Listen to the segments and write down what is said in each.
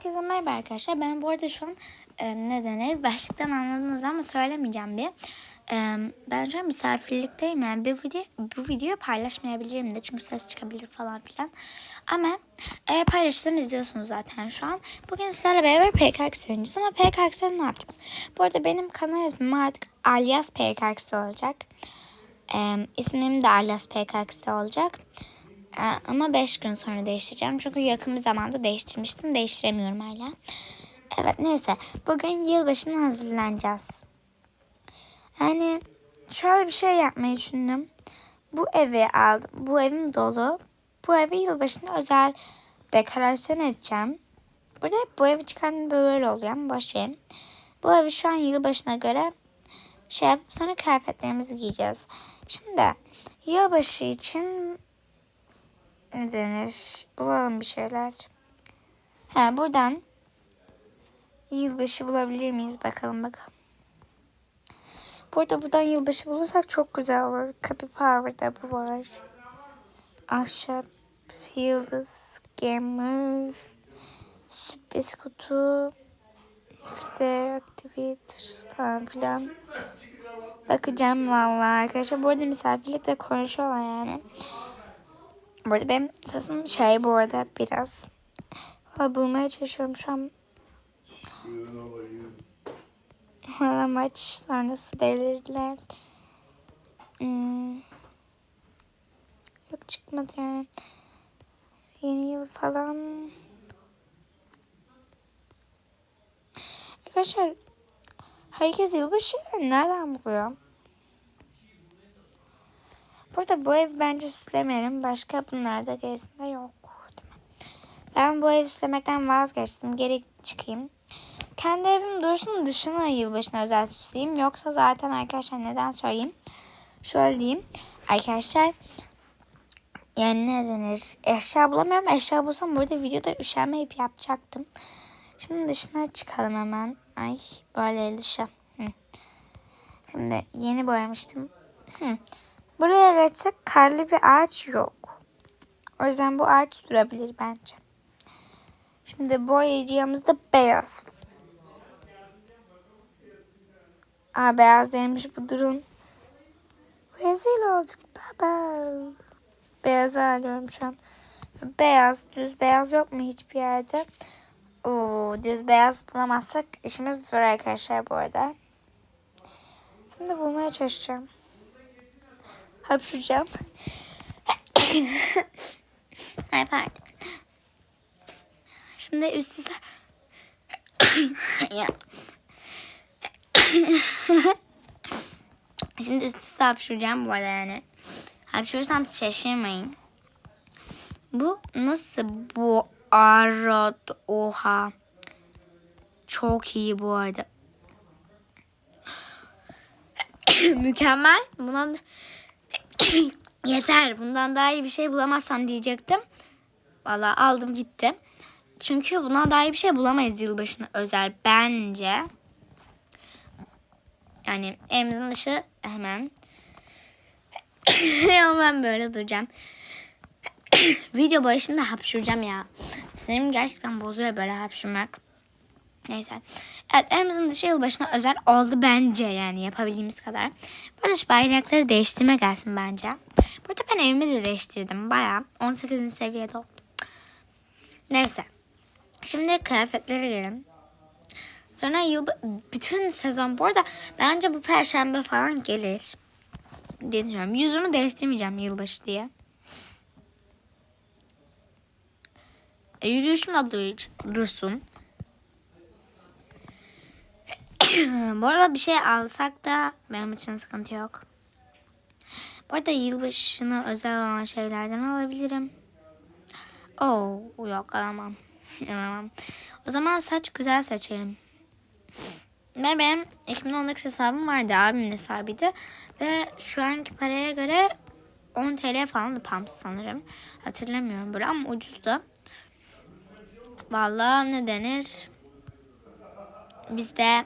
Herkese merhaba arkadaşlar. Ben bu arada şu an e, ne denir? Başlıktan anladınız ama söylemeyeceğim bir. E, ben şu an misafirlikteyim. Yani bu, video, bu videoyu paylaşmayabilirim de. Çünkü ses çıkabilir falan filan. Ama eğer paylaşırsam izliyorsunuz zaten şu an. Bugün sizlerle beraber PKX oynayacağız. Ama PKX'de ne yapacağız? Bu arada benim kanal ismim artık alias PKX'de olacak. E, ismim de alias PKX'de olacak. Ee, Ama 5 gün sonra değiştireceğim. Çünkü yakın bir zamanda değiştirmiştim. Değiştiremiyorum hala. Evet neyse. Bugün yılbaşına hazırlanacağız. Yani şöyle bir şey yapmayı düşündüm. Bu evi aldım. Bu evim dolu. Bu evi yılbaşında özel dekorasyon edeceğim. Burada bu evi çıkardım böyle oluyor ama boş. Bu evi şu an yılbaşına göre şey yapıp sonra kıyafetlerimizi giyeceğiz. Şimdi yılbaşı için ne denir? Bulalım bir şeyler. Ha buradan yılbaşı bulabilir miyiz? Bakalım bakalım. Burada buradan yılbaşı bulursak çok güzel olur. Capybara'da bu var. Ahşap, yıldız, gamer, sürpriz kutu, işte activate falan filan. Bakacağım vallahi arkadaşlar. Bu arada misafirlikle konuşuyorlar yani. Bu arada benim sesim şey bu arada biraz. Valla bulmaya çalışıyorum şu an. Valla maç sonrası delirdiler. Hmm. Yok çıkmadı yani. Yeni yıl falan. Arkadaşlar herkes yılbaşı nereden buluyor? Burada bu ev bence süslemeyelim. Başka bunlarda gerisinde yok. Ben bu evi süslemekten vazgeçtim. Geri çıkayım. Kendi evim dursun dışına yılbaşına özel süsleyeyim. Yoksa zaten arkadaşlar neden söyleyeyim? Şöyle diyeyim. Arkadaşlar yani ne denir? Eşya bulamıyorum. Eşya bulsam burada videoda üşenmeyip yapacaktım. Şimdi dışına çıkalım hemen. Ay böyle dışı. Hı. Şimdi yeni boyamıştım. Hı. Buraya geçsek karlı bir ağaç yok. O yüzden bu ağaç durabilir bence. Şimdi boyayacağımız da beyaz. Aa beyaz değilmiş bu durun. Rezil olduk baba. Beyazı alıyorum şu an. Beyaz, düz beyaz yok mu hiçbir yerde? Oo, düz beyaz bulamazsak işimiz zor arkadaşlar bu arada. Şimdi bulmaya çalışacağım hapşuracağım. Ay pardon. Şimdi üst üste ya. Şimdi üst üste hapşuracağım bu arada yani. Hapşurursam şaşırmayın. Bu nasıl bu arada oha. Çok iyi bu arada. Mükemmel. Buna Yeter. Bundan daha iyi bir şey bulamazsam diyecektim. Valla aldım gitti. Çünkü bundan daha iyi bir şey bulamayız yılbaşına özel bence. Yani evimizin dışı hemen. hemen böyle duracağım. Video başında hapşuracağım ya. Sinirim gerçekten bozuyor böyle hapşurmak. Neyse. Evet evimizin dışı yılbaşına özel oldu bence yani yapabildiğimiz kadar. Burada şu bayrakları değiştirme gelsin bence. Burada ben evimi de değiştirdim. Baya 18. seviyede oldum. Neyse. Şimdi kıyafetlere girelim. Sonra yıl bütün sezon bu arada bence bu perşembe falan gelir. diye. Yüzümü değiştirmeyeceğim yılbaşı diye. E, yürüyüşüm de dur, dursun. Bu arada bir şey alsak da benim için sıkıntı yok. Bu arada yılbaşına özel olan şeylerden alabilirim. Oo yok alamam. alamam. O zaman saç güzel seçelim. Ve benim 2019 hesabım vardı. Abimin hesabıydı. Ve şu anki paraya göre 10 TL falan da pumps sanırım. Hatırlamıyorum böyle ama ucuzdu. Vallahi ne denir? Bizde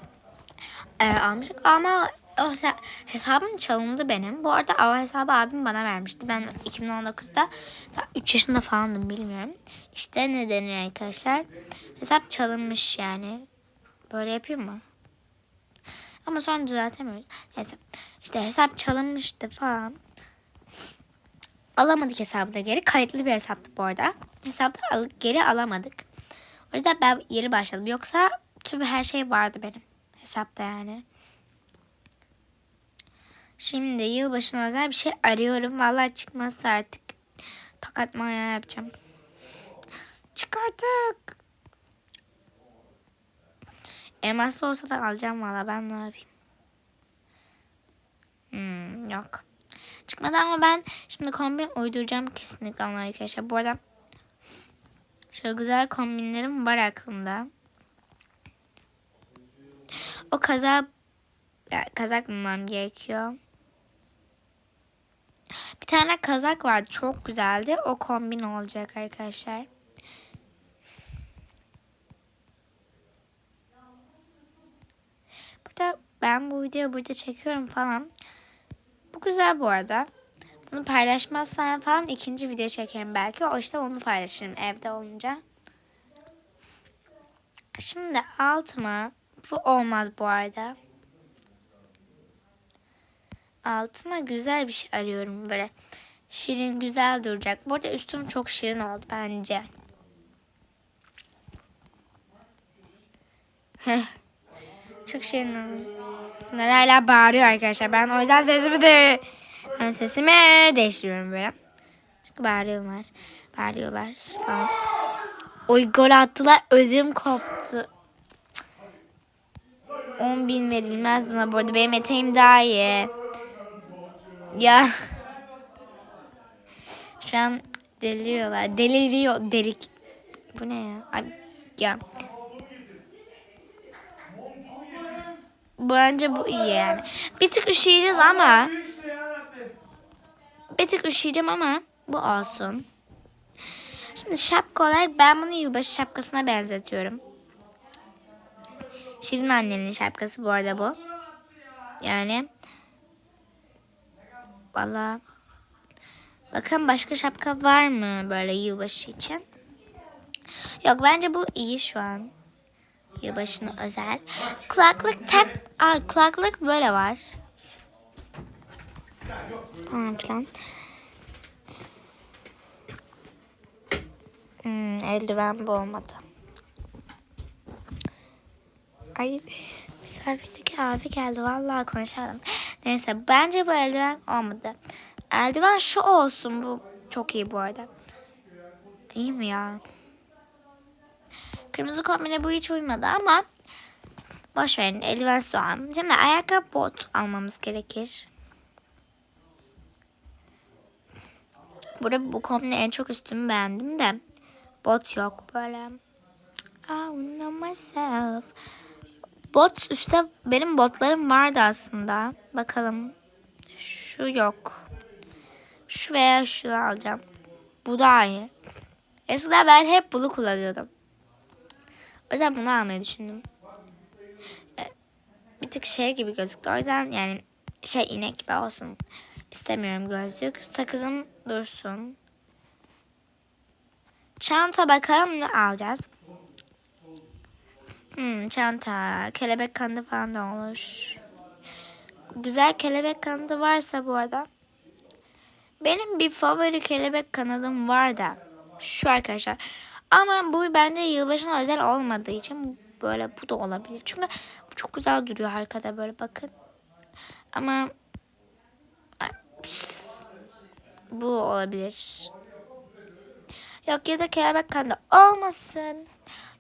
e, almıştık ama o hesa- hesabım çalındı benim. Bu arada o hesabı abim bana vermişti. Ben 2019'da 3 yaşında falandım bilmiyorum. İşte ne denir arkadaşlar. Hesap çalınmış yani. Böyle yapayım mı? Ama sonra düzeltemiyoruz. Neyse. İşte hesap çalınmıştı falan. Alamadık hesabı da geri. Kayıtlı bir hesaptı bu arada. Al- geri alamadık. O yüzden ben yeni başladım. Yoksa tüm her şey vardı benim hesapta yani. Şimdi yılbaşına özel bir şey arıyorum. Vallahi çıkmazsa artık tokat maya yapacağım. Çık artık. Elmaslı olsa da alacağım valla ben ne yapayım. Hmm, yok. Çıkmadı ama ben şimdi kombin uyduracağım kesinlikle onları arkadaşlar. Bu arada şöyle güzel kombinlerim var aklımda. O kaza kazak bulmam gerekiyor. Bir tane kazak vardı çok güzeldi. O kombin olacak arkadaşlar. Burada ben bu videoyu burada çekiyorum falan. Bu güzel bu arada. Bunu paylaşmazsam falan ikinci video çekerim belki. O işte onu paylaşırım evde olunca. Şimdi altıma bu olmaz bu arada. Altıma güzel bir şey arıyorum böyle. Şirin güzel duracak. Bu arada üstüm çok şirin oldu bence. Çok şirin oldu. Bunlar hala bağırıyor arkadaşlar. Ben o yüzden sesimi de ben sesimi değiştiriyorum böyle. Çünkü bağırıyorlar. Bağırıyorlar falan. Oy gol attılar. Ödüm koptu. 10 bin verilmez buna bu arada. Benim eteğim daha iyi. Ya. Şu an deliriyorlar. Deliriyor. Delik. Bu ne ya? Ay, ya. Bence bu iyi yani. Bir tık üşüyeceğiz ama. Bir tık üşüyeceğim ama bu olsun. Şimdi şapka olarak ben bunu yılbaşı şapkasına benzetiyorum. Şirin annenin şapkası bu arada bu. Yani valla bakın başka şapka var mı böyle yılbaşı için? Yok bence bu iyi şu an. Yılbaşına özel. Kulaklık tak. Aa, kulaklık böyle var. Falan filan. Hmm, eldiven bu olmadı. Ay misafirdeki abi geldi. Vallahi konuşamadım. Neyse bence bu eldiven olmadı. Eldiven şu olsun. Bu çok iyi bu arada. İyi mi ya? Kırmızı kombine bu hiç uymadı ama boş verin eldiven soğan. Şimdi ayakkabı bot almamız gerekir. Burada bu kombine en çok üstümü beğendim de bot yok böyle. I know myself. Bot üstte benim botlarım vardı aslında. Bakalım. Şu yok. Şu veya şu alacağım. Bu daha iyi. Eskiden ben hep bunu kullanıyordum. O yüzden bunu almayı düşündüm. Ee, Bir tık şey gibi gözüktü. O yüzden yani şey inek gibi olsun. İstemiyorum gözlük. Sakızım dursun. Çanta bakalım ne alacağız. Hmm, çanta, kelebek kanadı falan da olur. Güzel kelebek kanadı varsa bu arada. Benim bir favori kelebek kanadım var da. Şu arkadaşlar. Ama bu bence yılbaşına özel olmadığı için böyle bu da olabilir. Çünkü çok güzel duruyor arkada böyle bakın. Ama pis. bu olabilir. Yok ya da kelebek kanadı olmasın.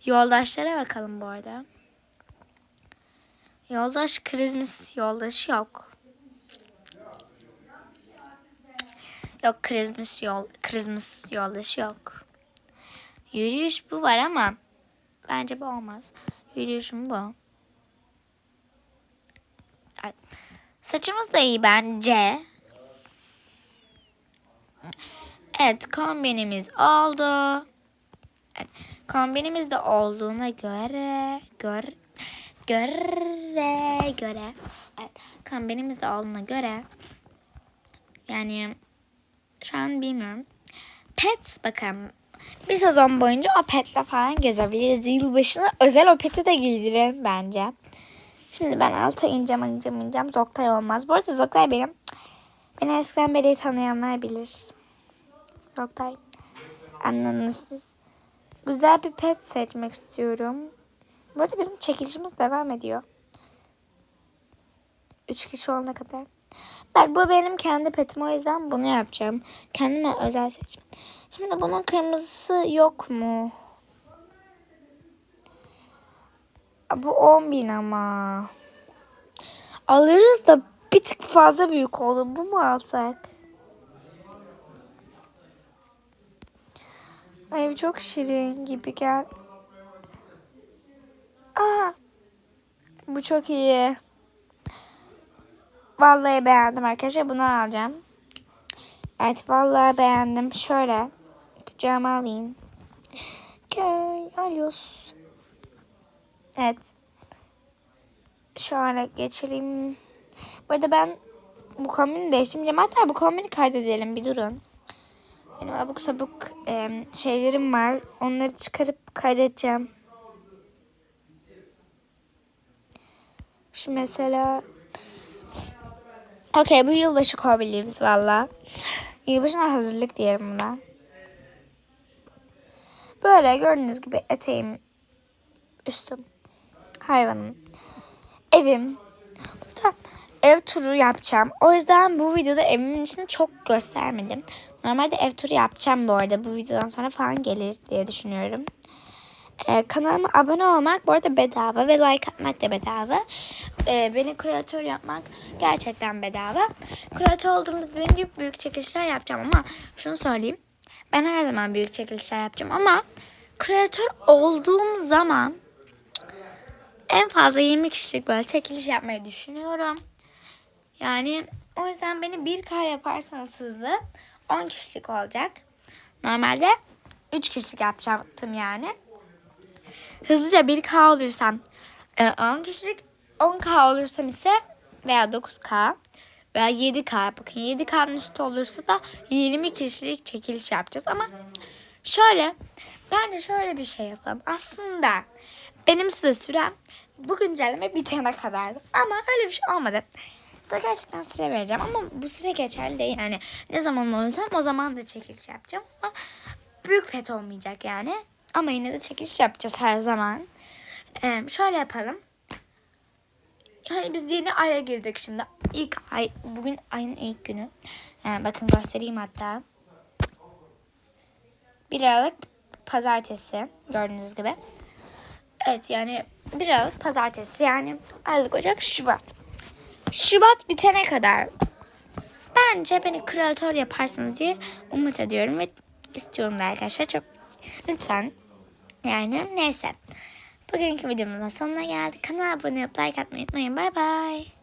Yoldaşlara bakalım bu arada. Yoldaş Christmas yoldaşı yok. Yok Christmas yol Christmas yoldaşı yok. Yürüyüş bu var ama bence bu olmaz. Yürüyüşüm bu. Saçımız da iyi bence. Evet kombinimiz oldu. Evet, kombinimiz de olduğuna göre gör göre göre evet, kombinimiz de olduğuna göre yani şu an bilmiyorum. Pet bakalım. Bir sezon boyunca o petle falan gezebiliriz. Yılbaşına özel o peti de giydirelim bence. Şimdi ben alta ineceğim ineceğim ineceğim. Zoktay olmaz. Bu arada Zoktay benim. Beni eskiden beri tanıyanlar bilir. Zoktay. Anladınız siz. Güzel bir pet seçmek istiyorum. Bu arada bizim çekilişimiz devam ediyor. Üç kişi olana kadar. Bak bu benim kendi petim o yüzden bunu yapacağım. Kendime özel seçim. Şimdi bunun kırmızısı yok mu? Bu 10 bin ama. Alırız da bir tık fazla büyük oldu. Bu mu alsak? Bu çok şirin gibi gel. Aa, bu çok iyi. Vallahi beğendim arkadaşlar. Bunu alacağım. Evet vallahi beğendim. Şöyle kucağıma alayım. Gel alos. Evet. Şöyle geçireyim. Bu arada ben bu kombini değiştirmeyeceğim. Hatta bu kombini kaydedelim. Bir durun. Benim abuk sabuk em, şeylerim var. Onları çıkarıp kaydedeceğim. Şu mesela Okey bu yılbaşı kombinimiz valla. Yılbaşına hazırlık diyelim buna. Böyle gördüğünüz gibi eteğim, üstüm, hayvanım, evim. Burada ev turu yapacağım. O yüzden bu videoda evimin içini çok göstermedim. Normalde ev turu yapacağım bu arada. Bu videodan sonra falan gelir diye düşünüyorum. Ee, kanalıma abone olmak bu arada bedava ve like atmak da bedava. Ee, beni kreatör yapmak gerçekten bedava. Kreatör olduğumda dediğim gibi büyük çekilişler yapacağım ama şunu söyleyeyim. Ben her zaman büyük çekilişler yapacağım ama kreatör olduğum zaman en fazla 20 kişilik böyle çekiliş yapmayı düşünüyorum. Yani o yüzden beni 1K yaparsanız hızlı 10 kişilik olacak. Normalde 3 kişilik yapacaktım yani. Hızlıca 1K olursam e, 10 kişilik 10K olursam ise veya 9K veya 7K bakın 7K'nın üstü olursa da 20 kişilik çekiliş yapacağız. Ama şöyle bence şöyle bir şey yapalım. Aslında benim size sürem bu güncelleme bitene kadardı. Ama öyle bir şey olmadı. Size gerçekten süre vereceğim ama bu süre geçerli değil yani ne zaman olursam o zaman da çekiliş yapacağım ama büyük pet olmayacak yani. Ama yine de çekiliş yapacağız her zaman. Ee, şöyle yapalım. Yani biz yeni aya girdik şimdi. İlk ay, bugün ayın ilk günü. Ee, bakın göstereyim hatta. 1 Aralık pazartesi gördüğünüz gibi. Evet yani 1 Aralık pazartesi yani Aralık, Ocak, Şubat. Şubat bitene kadar bence beni kreatör yaparsınız diye umut ediyorum ve istiyorum da arkadaşlar. Çok lütfen yani neyse. Bugünkü videomuzun sonuna geldik. Kanala abone olup like atmayı unutmayın. Bay bay.